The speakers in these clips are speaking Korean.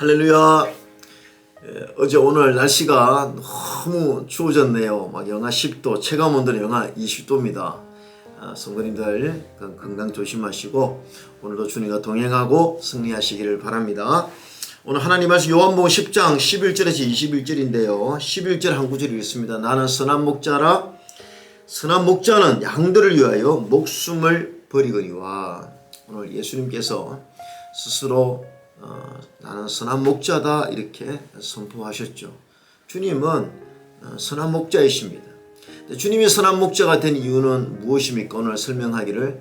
할렐루야. 예, 어제 오늘 날씨가 너무 추워졌네요. 막 영하 10도, 체감 온도는 영하 20도입니다. 아, 성도님들 건- 건강 조심하시고 오늘도 주님과 동행하고 승리하시기를 바랍니다. 오늘 하나님 말씀 요한복음 10장 11절에서 21절인데요. 11절 한 구절이 있습니다. 나는 선한 목자라 선한 목자는 양들을 위하여 목숨을 버리거니와 오늘 예수님께서 스스로 어, 나는 선한 목자다 이렇게 선포하셨죠. 주님은 어, 선한 목자이십니다. 주님이 선한 목자가 된 이유는 무엇입니까? 오늘 설명하기를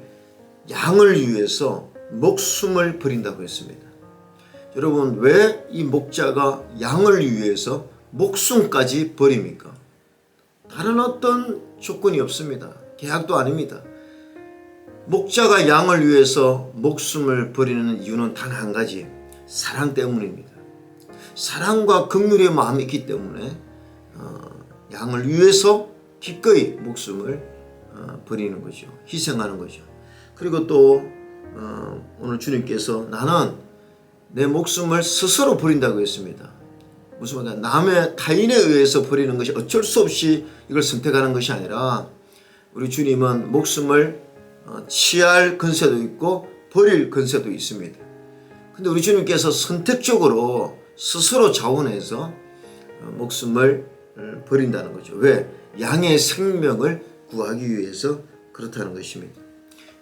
양을 위해서 목숨을 버린다고 했습니다. 여러분 왜 이 목자가 양을 위해서 목숨까지 버립니까? 다른 어떤 조건이 없습니다. 계약도 아닙니다. 목자가 양을 위해서 목숨을 버리는 이유는 단 한 가지 사랑 때문입니다. 사랑과 긍휼의 마음이 있기 때문에 어, 양을 위해서 기꺼이 목숨을 어, 버리는 거죠. 희생하는 거죠. 그리고 또 어, 오늘 주님께서 나는 내 목숨을 스스로 버린다고 했습니다. 무슨 말이냐 남의 타인에 의해서 버리는 것이 어쩔 수 없이 이걸 선택하는 것이 아니라 우리 주님은 목숨을 어, 취할 근세도 있고 버릴 근세도 있습니다. 근데 우리 주님께서 선택적으로 스스로 자원해서 어, 목숨을 어, 버린다는 거죠. 왜? 양의 생명을 구하기 위해서 그렇다는 것입니다.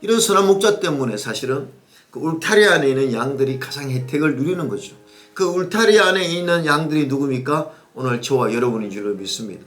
이런 선한 목자 때문에 사실은 그 울타리 안에 있는 양들이 가장 혜택을 누리는 거죠. 그 울타리 안에 있는 양들이 누굽니까? 오늘 저와 여러분인 줄로 믿습니다.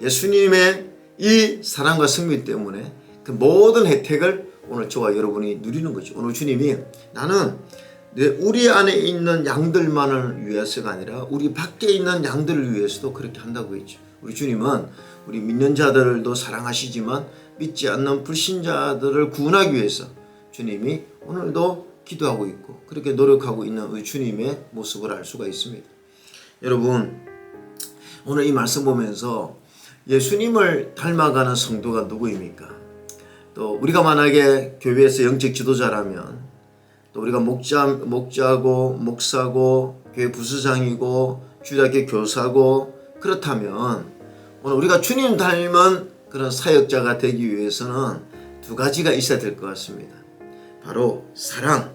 예수님의 이 사랑과 승리 때문에 그 모든 혜택을 오늘 저와 여러분이 누리는 거죠. 오늘 주님이 나는 내 우리 안에 있는 양들만을 위해서가 아니라 우리 밖에 있는 양들을 위해서도 그렇게 한다고 했죠. 우리 주님은 우리 믿는 자들도 사랑하시지만 믿지 않는 불신자들을 구원하기 위해서 주님이 오늘도 기도하고 있고 그렇게 노력하고 있는 우리 주님의 모습을 알 수가 있습니다. 여러분 오늘 이 말씀 보면서 예수님을 닮아가는 성도가 누구입니까? 또 우리가 만약에 교회에서 영적 지도자라면 또 우리가 목자 목자고 목사고 교회 부수장이고 주일학교 교사고 그렇다면 오늘 우리가 주님 닮은 그런 사역자가 되기 위해서는 두 가지가 있어야 될 것 같습니다. 바로 사랑,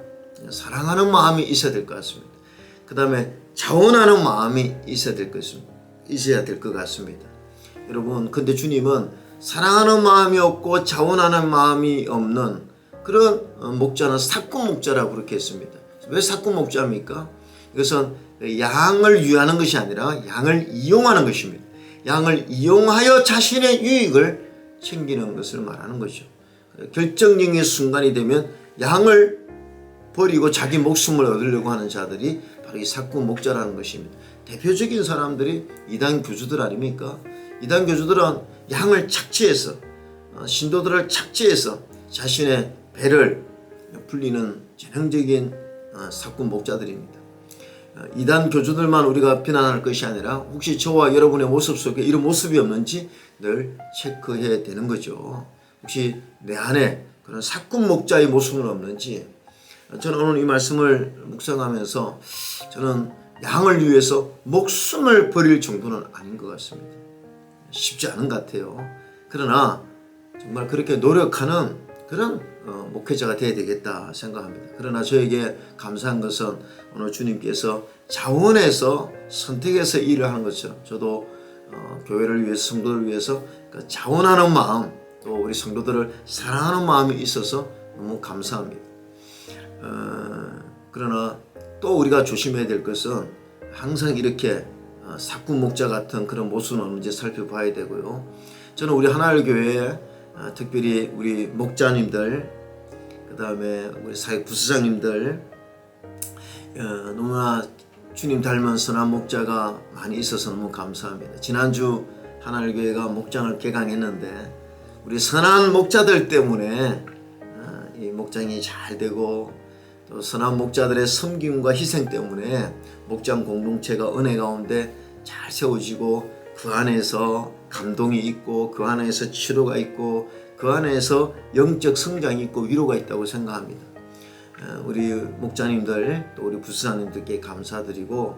사랑하는 마음이 있어야 될 것 같습니다. 그 다음에 자원하는 마음이 있어야 될 것입니다. 있어야 될 것 같습니다. 여러분, 근데 주님은 사랑하는 마음이 없고 자원하는 마음이 없는 그런 어, 목자는 사꾼 목자라고 그렇게 했습니다. 왜 사꾼 목자입니까? 이것은 양을 위하는 것이 아니라 양을 이용하는 것입니다. 양을 이용하여 자신의 유익을 챙기는 것을 말하는 것이죠. 결정적인 순간이 되면 양을 버리고 자기 목숨을 얻으려고 하는 자들이 바로 이 사꾼 목자라는 것입니다. 대표적인 사람들이 이단 교주들 아닙니까? 이단 교주들은 양을 착취해서 어, 신도들을 착취해서 자신의 배를 불리는 전형적인 어, 사꾼 목자들입니다. 어, 이단 교주들만 우리가 비난할 것이 아니라 혹시 저와 여러분의 모습 속에 이런 모습이 없는지 늘 체크해야 되는 거죠. 혹시 내 안에 그런 사꾼 목자의 모습은 없는지 저는 오늘 이 말씀을 묵상하면서 저는 양을 위해서 목숨을 버릴 정도는 아닌 것 같습니다. 쉽지 않은 것 같아요. 그러나 정말 그렇게 노력하는 그런 어, 목회자가 되어야 되겠다 생각합니다. 그러나 저에게 감사한 것은 오늘 주님께서 자원해서 선택해서 일을 하는 것처럼 저도 어, 교회를 위해서 성도를 위해서 그 자원하는 마음 또 우리 성도들을 사랑하는 마음이 있어서 너무 감사합니다. 어, 그러나 또 우리가 조심해야 될 것은 항상 이렇게 어, 사꾼 목자 같은 그런 모습은 없는지 살펴봐야 되고요. 저는 우리 하나일 교회에 어, 특별히 우리 목자님들, 그 다음에 우리 사회 부수장님들 어, 너무나 주님 닮은 선한 목자가 많이 있어서 너무 감사합니다. 지난주 하나일 교회가 목장을 개강했는데 우리 선한 목자들 때문에 어, 이 목장이 잘 되고 또 선한 목자들의 섬김과 희생 때문에 목장 공동체가 은혜 가운데 잘 세워지고 그 안에서 감동이 있고 그 안에서 치료가 있고 그 안에서 영적 성장이 있고 위로가 있다고 생각합니다. 어, 우리 목자님들 또 우리 부사님들께 감사드리고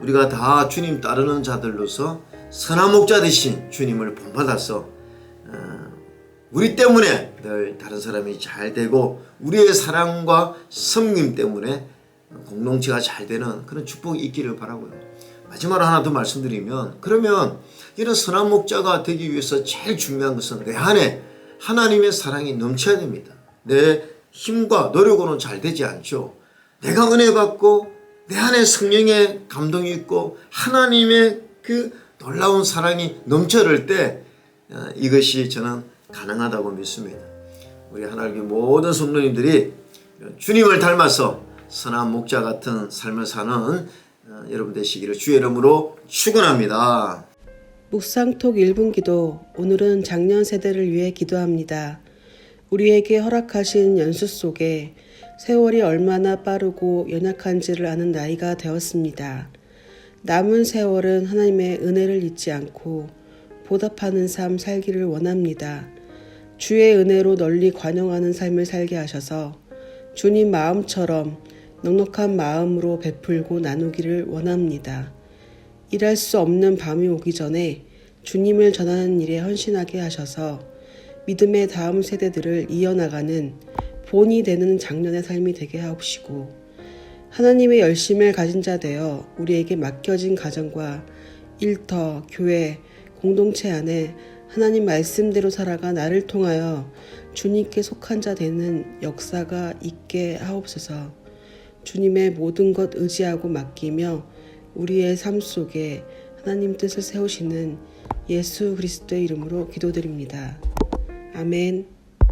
우리가 다 주님 따르는 자들로서 선한 목자 대신 주님을 본받아서 어, 우리 때문에 늘 다른 사람이 잘 되고 우리의 사랑과 섬김 때문에 공동체가 잘 되는 그런 축복이 있기를 바라고요. 마지막으로 하나 더 말씀드리면 그러면 이런 선한 목자가 되기 위해서 제일 중요한 것은 내 안에 하나님의 사랑이 넘쳐야 됩니다. 내 힘과 노력으로는 잘 되지 않죠. 내가 은혜 받고 내 안에 성령의 감동이 있고 하나님의 그 놀라운 사랑이 넘쳐를 때 어, 이것이 저는 가능하다고 믿습니다. 우리 하나님의 모든 성도님들이 주님을 닮아서 선한 목자 같은 삶을 사는 어, 여러분 되시기를 주의 이름으로 축원합니다. 묵상톡 1분 기도 오늘은 작년 세대를 위해 기도합니다. 우리에게 허락하신 연수 속에 세월이 얼마나 빠르고 연약한지를 아는 나이가 되었습니다. 남은 세월은 하나님의 은혜를 잊지 않고 보답하는 삶 살기를 원합니다. 주의 은혜로 널리 관용하는 삶을 살게 하셔서 주님 마음처럼 넉넉한 마음으로 베풀고 나누기를 원합니다. 일할 수 없는 밤이 오기 전에 주님을 전하는 일에 헌신하게 하셔서 믿음의 다음 세대들을 이어나가는 본이 되는 장년의 삶이 되게 하옵시고 하나님의 열심을 가진 자 되어 우리에게 맡겨진 가정과 일터, 교회, 공동체 안에 하나님 말씀대로 살아가 나를 통하여 주님께 속한 자 되는 역사가 있게 하옵소서 주님의 모든 것 의지하고 맡기며 우리의 삶 속에 하나님 뜻을 세우시는 예수 그리스도의 이름으로 기도드립니다. 아멘.